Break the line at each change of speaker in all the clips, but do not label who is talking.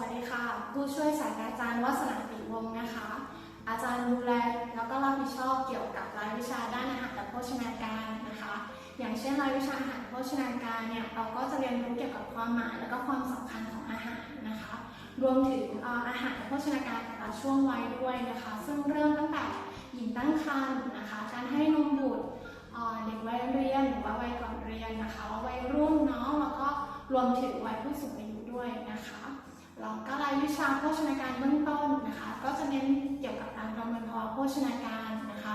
วัสดีค่ะ ผู้ช่วยศาสตราจารย์วัฒนาปิวงศ์นะคะ อาจารย์ดูแลแล้วก็รับผิดชอบเกี่ยวกับรายวิชาด้านอาหารและโภชนาการนะคะ อย่างเช่นรายวิชาอาหารโภชนาการเนี่ยเราก็จะเรียนรู้เกี่ยวกับความหมายและก็ความสำคัญของอาหารนะคะ รวมถึงอาหารและโภชนาการแต่ละช่วงวัยด้วยนะคะ ซึ่งเริ่มตั้งแต่หญิงตั้งครรภ์นะคะ การให้นมบุตรเด็กวัยเรียนหรือว่าวัยก่อนเรียนนะคะวัยรุ่นเนาะแล้วก็รวมถึงวัยผู้สูงอายุด้วยนะคะ แล้วก็รายวิชาโภชนาการเบื้องต้นนะคะ ก็จะเน้นเกี่ยวกับการประเมินภาวะโภชนาการนะคะ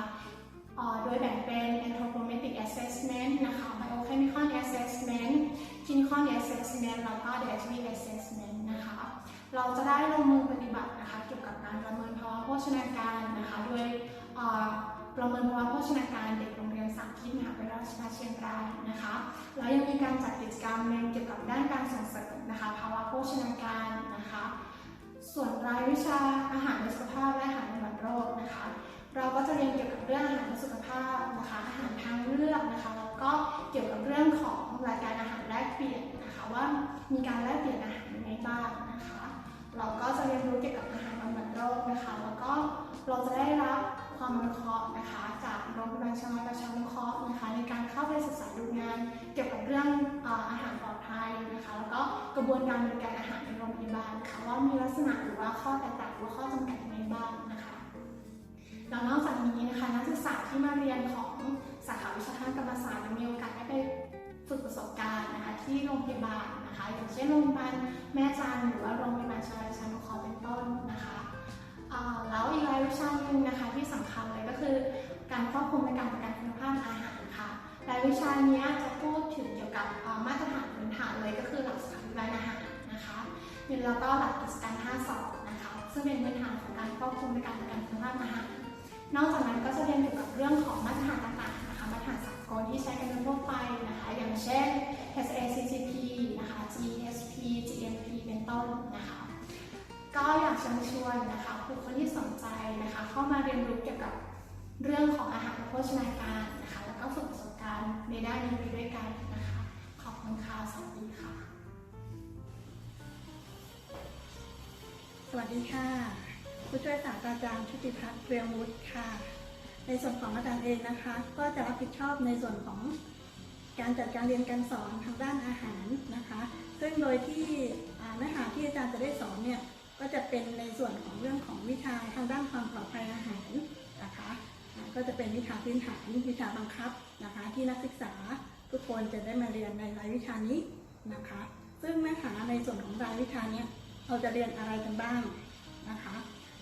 โดยแบ่งเป็น anthropometric assessment นะคะ biochemical assessment clinical assessment แล้วก็ dietary assessment นะคะ เราจะได้ลงมือปฏิบัตินะคะ เกี่ยวกับการประเมินภาวะโภชนาการนะคะ โดยอ่อ ประเมินภาวะโภชนาการเด็กโรงเรียนสาธิตมหาวิทยาลัยราชภัฏเชียงรายนะคะแล้วยังมีการจัดกิจกรรมเรียนเกี่ยวกับด้านการส่งเสริมนะคะภาวะโภชนาการนะคะ ส่วนรายวิชาอาหารและสุขภาพและอาหารบำบัดโรคนะคะ เราก็จะเรียนเกี่ยวกับเรื่องอาหารสุขภาพนะคะอาหารทางเลือกนะคะแล้วก็เกี่ยวกับเรื่องของรายการอาหารแลกเปลี่ยนนะคะว่ามีการแลกเปลี่ยนอาหารยังไงบ้างนะคะ เราก็จะเรียนรู้เกี่ยวกับอาหารบำบัดโรคนะคะ แล้วก็เราจะได้รับ ความอนุเคราะห์นะคะ จากโรงพยาบาลชียงรายประชานุเคราะห์นะคะ ในการเข้าไปศึกษาดูงาน เกี่ยวกับเรื่องอาหารปลอดภัยนะคะ แล้วก็กระบวนการบริการอาหารในโรงพยาบาลค่ะว่ามีลักษณะหรือว่าข้อแตกต่างหรือข้อจำกัดยังไงบ้างนะคะแล้วนอกจากนี้นะคะนักศึกษาที่มาเรียนของสาขาวิชาทางกรรมศาสตร์จะมีโอกาสได้ไปฝึกประสบการณ์นะคะที่โรงพยาบาลนะคะ อย่างเช่นโรงพยาบาลแม่จันหรือว่าโรงพยาบาลชลาชานุเคราะห์เป็นต้นนะคะ แล้วอีกรายวิชาหนึ่งนะคะที่สำคัญเลยก็คือ การควบคุมและการประกันคุณภาพอาหารค่ะรายวิชานี้จะพูดถึงเกี่ยวกับมาตรฐานพื้นฐานเลยก็คือหลักสถาบันอาหารนะคะแล้วก็หลักกิจการ5สอบนะคะซึ่งเป็นพื้นฐานของการควบคุมและการประกันคุณภาพอาหารนอกจากนั้นก็จะเรียนเกี่ยวกับเรื่องของมาตรฐานต่างๆนะคะมาตรฐานสากลที่ใช้กันทั่วไปนะคะอย่างเช่น SACCP นะคะ GSP GMP เป็นต้นนะคะ ก็อยากเชิญชวนนะคะผู้คนที่สนใจนะคะ เข้ามาเรียนรู้เกี่ยวกับเรื่องของอาหารและโภชนาการนะคะ แล้วก็ฝึกประสบการณ์ในด้านนี้ไปด้วยกันนะคะ ขอบคุณค่ะสวัสดีค่ะ
สวัสดีค่ะ ผู้ช่วยศาสตราจารย์ชุติพัฒน์เรียงวุฒิค่ะ ในส่วนของอาจารย์เองนะคะ ก็จะรับผิดชอบในส่วนของการจัดการเรียนการสอนทางด้านอาหารนะคะ ซึ่งโดยที่เนื้อหาที่อาจารย์จะได้สอนเนี่ย ก็จะเป็นในส่วนของเรื่องของวิชาทางด้านความปลอดภัยอาหารนะคะก็จะเป็นวิชาพื้นฐานวิชาบังคับนะคะ ที่นักศึกษาทุกคนจะได้มาเรียนในรายวิชานี้นะคะ ซึ่งเนื้อหาในส่วนของรายวิชานี้เราจะเรียนอะไรกันบ้างนะคะ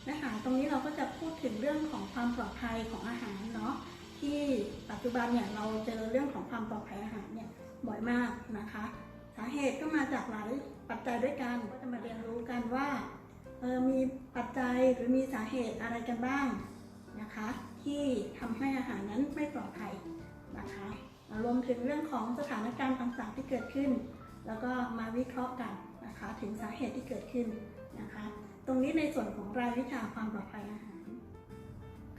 เนื้อหาตรงนี้เราก็จะพูดถึงเรื่องของความปลอดภัยของอาหารเนาะที่ปัจจุบันเนี่ยเราเจอเรื่องของความปลอดภัยอาหารเนี่ยบ่อยมากนะคะ สาเหตุก็มาจากหลายปัจจัยด้วยกันก็จะมาเรียนรู้กันว่า มีปัจจัยหรือมีสาเหตุอะไรกันบ้างนะคะ ที่ทำให้อาหารนั้นไม่ปลอดภัยนะคะรวมถึงเรื่องของสถานการณ์ต่างๆที่เกิดขึ้น แล้วก็มาวิเคราะห์กันนะคะถึงสาเหตุที่เกิดขึ้นนะคะ ตรงนี้ในส่วนของรายวิชาความปลอดภัยอาหาร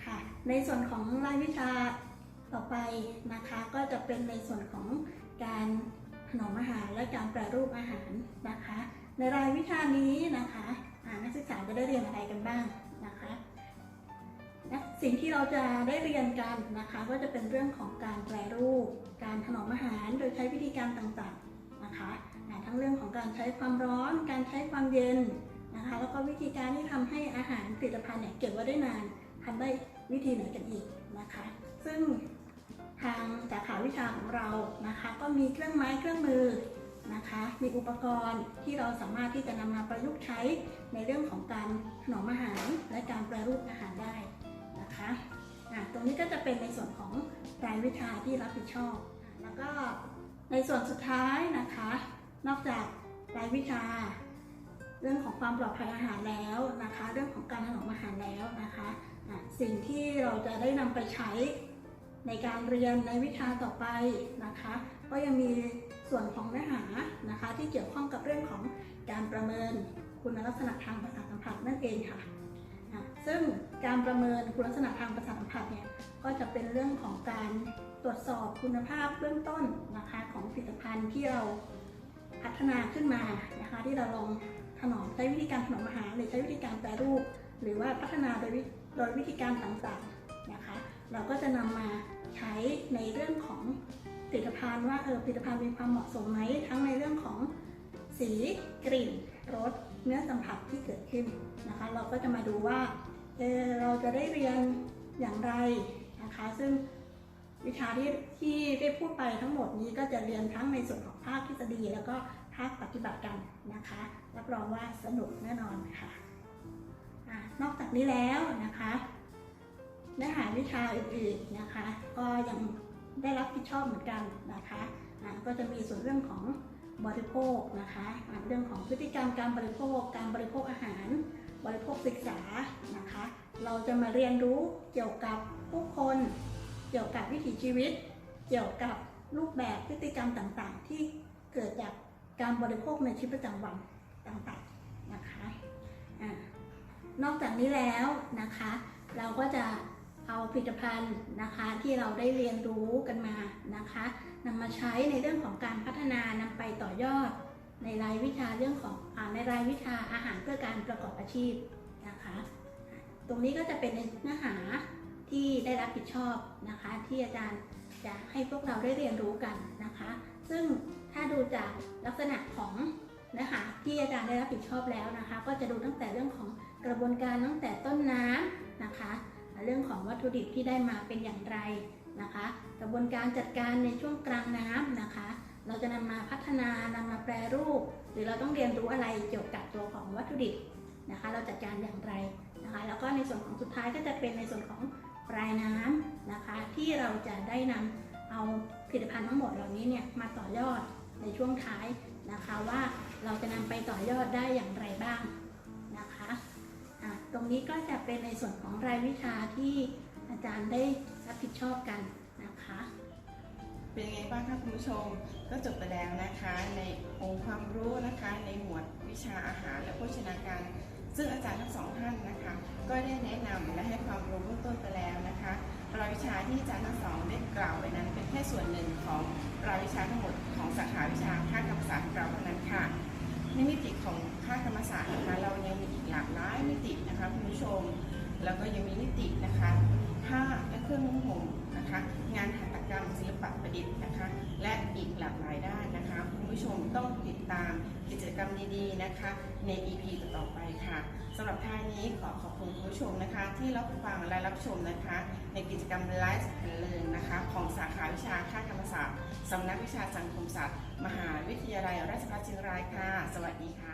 ค่ะ ในส่วนของรายวิชาต่อไปนะคะก็จะเป็นในส่วนของการถนอมอาหารและการแปรรูปอาหารนะคะ ในรายวิชานี้นะคะ นักศึกษาจะได้เรียนอะไรกันบ้างนะคะและสิ่งที่เราจะได้เรียนกันนะคะก็จะเป็นเรื่องของการแปรรูป การถนอมอาหารโดยใช้วิธีการต่างๆนะคะทั้งเรื่องของการใช้ความร้อน การใช้ความเย็นนะคะแล้วก็วิธีการที่ทำให้อาหารผลิตภัณฑ์เนี่ยเก็บไว้ได้นานทำได้วิธีไหนกันอีกนะคะ ซึ่งทางสาขาวิชาของเรานะคะ ก็มีเครื่องไม้เครื่องมือ มีอุปกรณ์ที่เราสามารถที่จะนำมาประยุกต์ใช้ในเรื่องของการถนอมอาหารและการแปรรูปอาหารได้นะคะตรงนี้ก็จะเป็นในส่วนของรายวิชาที่รับผิดชอบ แล้วก็ในส่วนสุดท้ายนะคะ นอกจากรายวิชา เรื่องของความปลอดภัยอาหารแล้วนะคะ เรื่องของการถนอมอาหารแล้วนะคะะสิ่งที่เราจะได้นำไปใช้ในการเรียนในวิชาต่อไปนะคะ ก็ยังมีส่วนของเนื้อหานะคะ ษณะทางประสาทสัมผัสนั่นเองค่ะอะ ซึ่งการประเมินคุณลักษณะทางประสาทสัมผัสเนี่ยก็จะเป็นเรื่องของการตรวจสอบคุณภาพเบื้องต้นนะคะของผลิตภัณฑ์ที่เราพัฒนาขึ้นมานะคะที่เราลองทนอมใช้วิธีการถนอมอาหารหรือใช้วิธีการแปรรูป หรือว่าพัฒนาโดยวิโดยวิธีการต่างๆนะคะเราก็จะนำมาใช้ในเรื่องของผลิตภัณฑ์ว่าเออผลิตภัณฑ์มีความเหมาะสมไหมทั้งในเรื่องของสีกลิ่น รสเนื้อสัมผัสที่เกิดขึ้นนะคะ เราก็จะมาดูว่าเเราจะได้เรียนอย่างไรนะคะ ซึ่งวิชาที่ที่ได้พูดไปทั้งหมดนี้ก็จะเรียนทั้งในส่วนของภาคทฤษฎี แล้วก็ภาคปฏิบัติกันนะคะ รับรองว่าสนุกแน่นอนค่ะอะนอกจากนี้แล้วนะคะเนื้อหาวิชาอื่นๆนะคะ ก็ยังได้รับผิดชอบเหมือนกันนะคะอ่าก็จะมีส่วนเรื่องของ บริโภคนะคะเรื่องของพฤติกรรมการบริโภค การบริโภคอาหาร บริโภคศึกษานะคะ เราจะมาเรียนรู้เกี่ยวกับผู้คน เกี่ยวกับวิถีชีวิต เกี่ยวกับรูปแบบพฤติกรรมต่างๆ ที่เกิดจากการบริโภคในชีวิตประจำวันต่างๆนะคะอนอกจากนี้แล้วนะคะ เราก็จะเอาผลิตภัณฑ์นะคะที่เราได้เรียนรู้กันมานะคะ นำมาใช้ในเรื่องของการพัฒนานำไปต่อยอด ในรายวิชาเรื่องของอในรายวิชาอาหารเพื่อการประกอบอาชีพนะคะอะตรงนี้ก็จะเป็นในเนื้อหาที่ได้รับผิดชอบนะคะ ที่อาจารย์จะให้พวกเราได้เรียนรู้กันนะคะ ซึ่งถ้าดูจากลักษณะของเนื้อหาที่อาจารย์ได้รับผิดชอบแล้วนะคะ ก็จะดูตั้งแต่เรื่องของกระบวนการตั้งแต่ต้นน้ำนะคะ เรื่องของวัตถุดิบที่ได้มาเป็นอย่างไร นะคะ กระบวนการจัดการในช่วงกลางน้ำนะคะ เราจะนำมาพัฒนานำมาแปรรูป หรือเราต้องเรียนรู้อะไรเกี่ยวกับตัวของวัตถุดิบนะคะ เราจัดการอย่างไรนะคะ แล้วก็ในส่วนของสุดท้ายก็จะเป็นในส่วนของปลายน้ำนะคะ ที่เราจะได้นำเอาผลิตภัณฑ์ทั้งหมดเหล่านี้เนี่ยมาต่อยอดในช่วงท้ายนะคะว่าเราจะนำไปต่อยอดได้อย่างไรบ้างนะคะะตรงนี้ก็จะเป็นในส่วนของรายวิชาที่ อาจารย์ได้รับผิดชอบกันนะคะ
เป็นยังไงบ้างคะคุณผู้ชมก็จบไปแล้วนะคะ ในองค์ความรู้นะคะในหมวดวิชาอาหารและโภชนาการ ซึ่งอาจารย์ทั้งสองท่านนะคะ ก็ได้แนะนำและให้ความรู้เบื้องต้นไปแล้วนะคะรายวิชาที่อาจารย์ทั้งสองได้กล่าวไว้นั้น เป็นแค่ส่วนหนึ่งของรายวิชาทั้งหมดของสาขาวิชาภาคกรรมศาสตร์ของเราเท่านั้นค่ะในมิติของภาคกรรมศาสตร์นะคะเรายังมีอีกหลากหลายมิตินะคะคุณผู้ชม แล้วก็ยังมีมิตินะคะผ้าและเครื่องนุ่งห่มนะคะ งานหัตถกรรมศิลปะประดิษฐ์นะคะ และอีกหลากหลายด้านนะคะคุณผู้ชมต้องติดตามกิจกรรมดีๆนะคะ ใน EP ต่อไปค่ะสำหรับท้ายนี้ขอขอบคุณคุณผู้ชมนะคะ ที่รับฟังและรับชมนะคะ ในกิจกรรมไลฟ์เลินนะคะ ของสาขาวิชาค่ากรรมศาสตร์สำนักวิชาสังคมศาสตร์ มหาวิทยาลัยราชภัฏเชียงรายค่ะ สวัสดีค่ะ